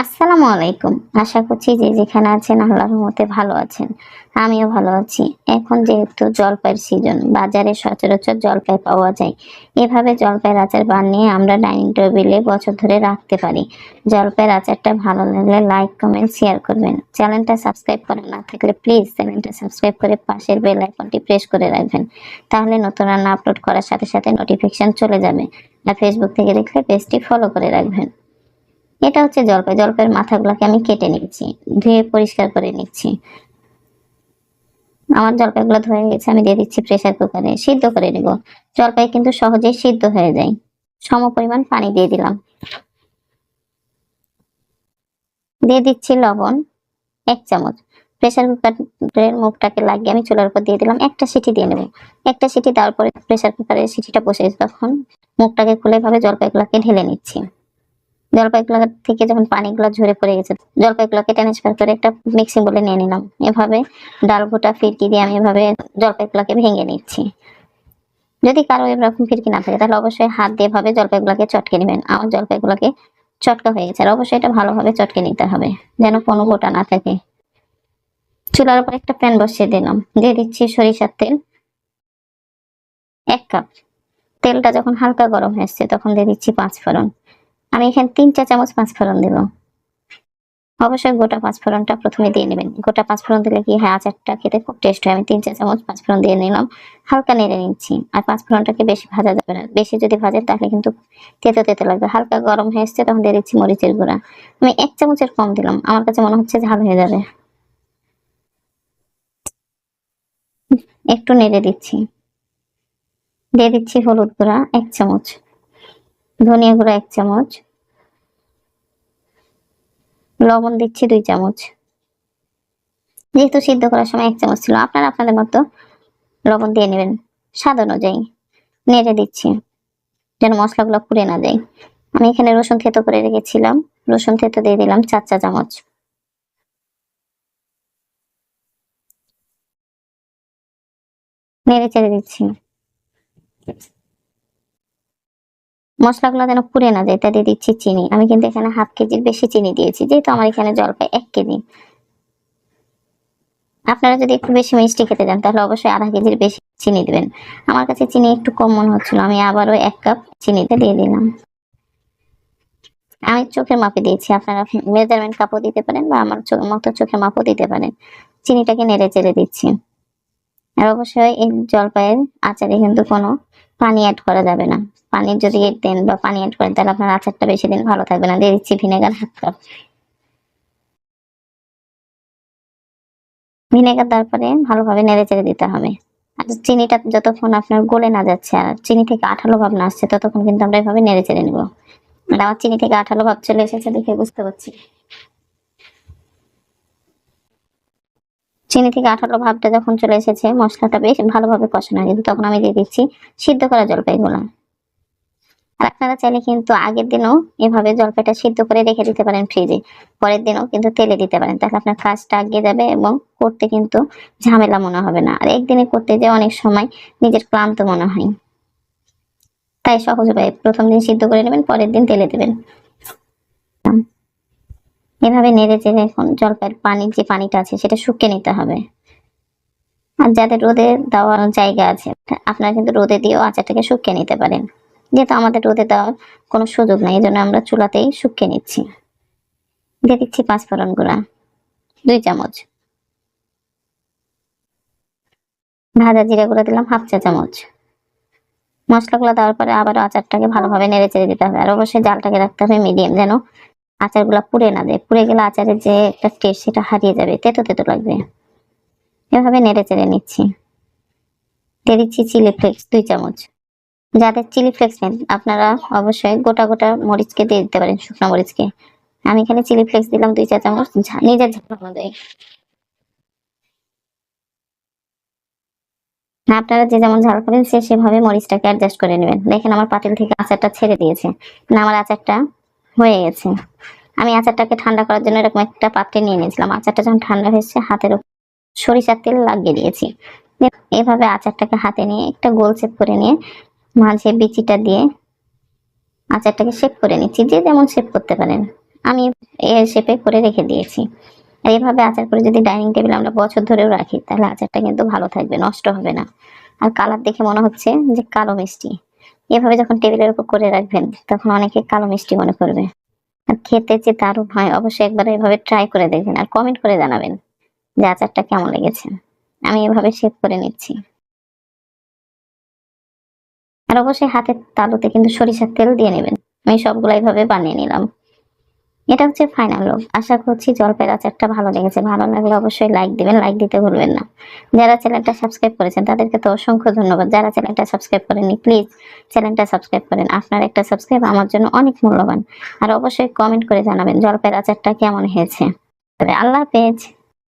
আসসালামু আলাইকুম। আশা করছি যে যেখানে আছেন আল্লাহর রহমতে ভালো আছেন। আমিও ভালো আছি। এখন যেহেতু জলপাইয়ের সিজন বাজারে সচরাচর জলপাই পাওয়া যায়। এভাবে জলপাইয়ের আচার বানিয়ে আমরা ডাইনিং টেবিলে বছর ধরে রাখতে পারি। জলপাইয়ের আচারটা ভালো লাগলে লাইক কমেন্ট শেয়ার করবেন। চ্যানেলটা সাবস্ক্রাইব করা না থাকলে প্লিজ চ্যানেলটা সাবস্ক্রাইব করে পাশের বেল আইকনটি প্রেস করে রাখবেন। তাহলে নতুন রান্না আপলোড করার সাথে সাথে নোটিফিকেশন চলে যাবে। আর ফেসবুক থেকে দেখলে পেজটি ফলো করে রাখবেন। এটা হচ্ছে জলপাই। জলপাইয়ের মাথাগুলোকে আমি কেটে নিচ্ছি, ধুয়ে পরিষ্কার করে নিচ্ছি। আমার জলপাইগুলো ধুয়ে গেছে, আমি দিয়ে দিচ্ছি প্রেসার কুকারে সিদ্ধ করে নেব। জলপাই কিন্তু সহজেই সিদ্ধ হয়ে যায়। সম পরিমাণ পানি দিয়ে দিলাম। দিয়ে দিচ্ছি লবণ, এক চামচ। প্রেসার কুকারের মুখটাকে লাগিয়ে আমি চুলার উপর দিয়ে দিলাম, একটা সিটি দিয়ে নেব। একটা সিটি দেওয়ার পরে প্রেসার কুকারের সিটিটা বসে তখন মুখটাকে খুলে ভাবে জলপাইগুলোকে ঢেলে নিচ্ছি। জলপাইগুলো থেকে যখন পানিগুলো ঝরে পড়ে গেছে জলপাইগুলোকে ট্রান্সফার করে একটা মিক্সিং বলে নিয়ে নিলাম। এভাবে ডাল গোটা ফিরকি দিয়ে আমি এভাবে জলপাইগুলোকে ভেঙে নিচ্ছি। যদি কারও এরকম ফিরকি না থাকে, তাহলে অবশ্যই হাত দিয়ে ভাবে জলপাইগুলোকে চটকে নেবেন। আমার জলপাইগুলোকে চটকা হয়ে গেছে। আর অবশ্যই এটা ভালোভাবে চটকে নিতে হবে, যেন কোনো গোটা না থাকে। চুলার উপর একটা প্যান বসিয়ে দিলাম। দিয়ে দিচ্ছি সরিষার তেল। এক কাপ। তেলটা যখন হালকা গরম হয়েছে তখন দিয়ে দিচ্ছি পাঁচ ফোড়ন আমি এখানে তিন চা চামচ পাঁচ ফোড়ন দেব। অবশ্যই গোটা পাঁচ ফোড়নটা প্রথমে দিয়ে নেবেন। গোটা পাঁচ ফোড়ন দিলে কি হয়? আচারটা খেতে খুব টেস্ট হয়। আমি তিন চা চামচ পাঁচ ফোড়ন দিয়ে নিলাম। হালকা নেড়ে নিচ্ছি। আর পাঁচ ফোড়নটাকে বেশি ভাজা যাবে না। বেশি যদি ভাজে তাহলে কিন্তু তেতো তেতো লাগবে। হালকা গরম হয়ে এসছে তখন দিয়ে দিচ্ছি মরিচের গুঁড়া। আমি এক চামচের কম দিলাম। আমার কাছে মনে হচ্ছে ঝাল হয়ে যাবে। একটু নেড়ে দিচ্ছি। দিয়ে দিচ্ছি হলুদ গুঁড়া এক চামচ। ধনিয়া গুঁড়া এক চামচ। লবণ দিচ্ছি দুই চামচ। যেহেতু সিদ্ধ করার সময় এক চামচ ছিল, আপনারা আপনাদের মতো লবণ দিয়ে নেবেন। স্বাদ অনুযায়ী নেড়ে দিচ্ছি, যেন মশলাগুলো পুড়ে না যায়। আমি এখানে রসুন থেতো করে রেখেছিলাম। রসুন থেতো দিয়ে দিলাম চার চা চামচ। নেড়ে চেড়ে দিচ্ছি। মশলাগুলো যেন পুড়ে না যায় দিয়ে দিচ্ছি চিনি। আমি কিন্তু এখানে হাফ কেজির বেশি চিনি দিয়েছি, যেহেতু আমার এখানে জলপাই এক কেজি। আপনারা যদি একটু বেশি মিষ্টি খেতে চান, তাহলে অবশ্যই আধা কেজির বেশি চিনি দিবেন। আমার কাছে চিনি একটু কম মনে হচ্ছিল, আমি আবারও এক কাপ চিনিতে দিয়ে দিলাম। আমি চোখের মাপে দিয়েছি, আপনারা মেজারমেন্ট কাপও দিতে পারেন বা আমার মতো চোখের মাপও দিতে পারেন। চিনিটাকে নেড়ে চেড়ে দিচ্ছি। আর অবশ্যই এই জলপাইয়ের আচারে কিন্তু কোনো পানি অ্যাড করা যাবে না। পানি যদি দেন বা পানি অ্যাড করেন, তাহলে আপনার আচারটা বেশি দিন ভালো থাকবে না। দিয়ে দিচ্ছি ভিনেগার হাফ কাপ। ভিনেগার দেওয়ার পরে ভালোভাবে নেড়ে চেড়ে দিতে হবে। আর চিনিটা যতক্ষণ আপনার গলে না যাচ্ছে, আর চিনি থেকে আঠালো ভাব না আসছে, ততক্ষণ কিন্তু আমরা এভাবে নেড়ে চেড়ে নেব। আর আমার চিনি থেকে আঠালো ভাব চলে এসেছে দেখে বুঝতে পারছি। চিনি থেকে আঠালো ভাবটা যখন চলে এসেছে, মশলাটা বেশ ভালোভাবে কষানো কিন্তু তখন আমি দিয়ে দিচ্ছি সিদ্ধ করা জলপাইগুলো। আর আপনারা চাইলে কিন্তু আগের দিনও এভাবে জলপাইটা সিদ্ধ করে রেখে দিতে পারেন ফ্রিজে। পরের দিনও কিন্তু তেলে দিতে পারেন। তাহলে আপনার কাজটা আগিয়ে যাবে এবং করতে কিন্তু ঝামেলা মনে হবে না। আর একদিনে করতে যে অনেক সময় নিজের ক্লান্ত মনে হয়। তাই সহজ উপায় প্রথম দিন সিদ্ধ করে নেবেন, পরের দিন তেলে দেবেন। এভাবে নেড়ে চেড়ে এখন জলপাইয়ের পানির যে পানিটা আছে সেটা শুকিয়ে নিতে হবে। আর যাদের রোদে দেওয়ার জায়গা আছে, আপনারা কিন্তু রোদে দিয়েও আচারটাকে শুকিয়ে নিতে পারেন। যেহেতু আমাদের রোদে দেওয়ার কোনো সুযোগ নেই এই জন্য আমরা চুলাতেই শুকিয়ে নিচ্ছি। দিয়ে দিচ্ছি পাঁচফোড়ন গুঁড়া, দুই চামচ। ভাজা জিরা গুঁড়া দিলাম, হাফ চা চামচ। মশলাগুলো দেওয়ার পরে আবার আচারটাকে ভালোভাবে নেড়ে চেড়ে দিতে হবে। আর অবশ্যই জালটাকে রাখতে হবে মিডিয়াম, যেন আচারগুলো পুড়ে না যায়। পুড়ে গেলে আচারের যে একটা টেস্ট সেটা হারিয়ে যাবে। তেতো তেতো লাগবে। এভাবে নেড়ে চেড়ে নিচ্ছি। দিয়ে দিচ্ছি চিলি ফ্লেক্স দুই চামচ। যাদের চিলি ফ্লেক্স নেন আপনারা অবশ্যই গোটা গোটা মরিচকে দিয়ে দিতে পারেন, শুকনো মরিচকে। আমি এখানে চিলি ফ্লেক্স দিলাম দুই চা চামচ। নিজের ঝাল অনুযায়ী আপনারা যে যেমন ঝাল খাবেন, সে সেভাবে মরিচটাকে অ্যাডজাস্ট করে নেবেন। দেখেন আমার পাতিল থেকে আচারটা ছেড়ে দিয়েছে। না, আমার আচারটা হয়ে গেছে। আমি আচারটাকে ঠান্ডা করার জন্য এরকম একটা পাত্রে নিয়ে নিয়েছিলাম। আচারটা যখন ঠান্ডা হয়েছে, হাতের সরিষার তেল লাগিয়ে দিয়েছি। এভাবে আচারটাকে হাতে নিয়ে একটা গোল শেপ করে নিয়ে মাঝে বিচিটা দিয়ে আচারটাকে শেপ করে নিচ্ছি। যে যেমন শেপ করতে পারেন। আমি এর শেপে করে রেখে দিয়েছি। আর এভাবে আচার করে যদি ডাইনিং টেবিলে আমরা বছর ধরেও রাখি, তাহলে আচারটা কিন্তু ভালো থাকবে, নষ্ট হবে না। আর কালার দেখে মনে হচ্ছে যে কালো মিষ্টি। এভাবে যখন টেবিলের উপর করে রাখবেন, তখন অনেকে কালো মিষ্টি মনে করবে। আর খেতে যে দারুণ হয়, অবশ্যই একবার এভাবে ট্রাই করে দেখবেন আর কমেন্ট করে জানাবেন যে আচারটা কেমন লেগেছে। আমি এভাবে শেপ করে নিচ্ছি। আর অবশ্যই হাতের তালুতে কিন্তু সরিষার তেল দিয়ে নেবেন। আমি সবগুলো এভাবে বানিয়ে নিলাম। এটা হচ্ছে ফাইনাল লুক আশা করছি জলপাইয়ের আচারটা ভালো লেগেছে। ভালো লাগলে অবশ্যই লাইক দিবেন লাইক দিতে ভুলবেন না। যারা চ্যানেলটা সাবস্ক্রাইব করেছেন, তাদেরকে তো অসংখ্য ধন্যবাদ। যারা চ্যানেলটা সাবস্ক্রাইব করেননি প্লিজ চ্যানেলটা সাবস্ক্রাইব করেন। আপনার একটা সাবস্ক্রাইব আমার জন্য অনেক মূল্যবান। আর অবশ্যই কমেন্ট করে জানাবেন জলপাইয়ের আচারটা কেমন হয়েছে। তবে আল্লাহ হাফেজ।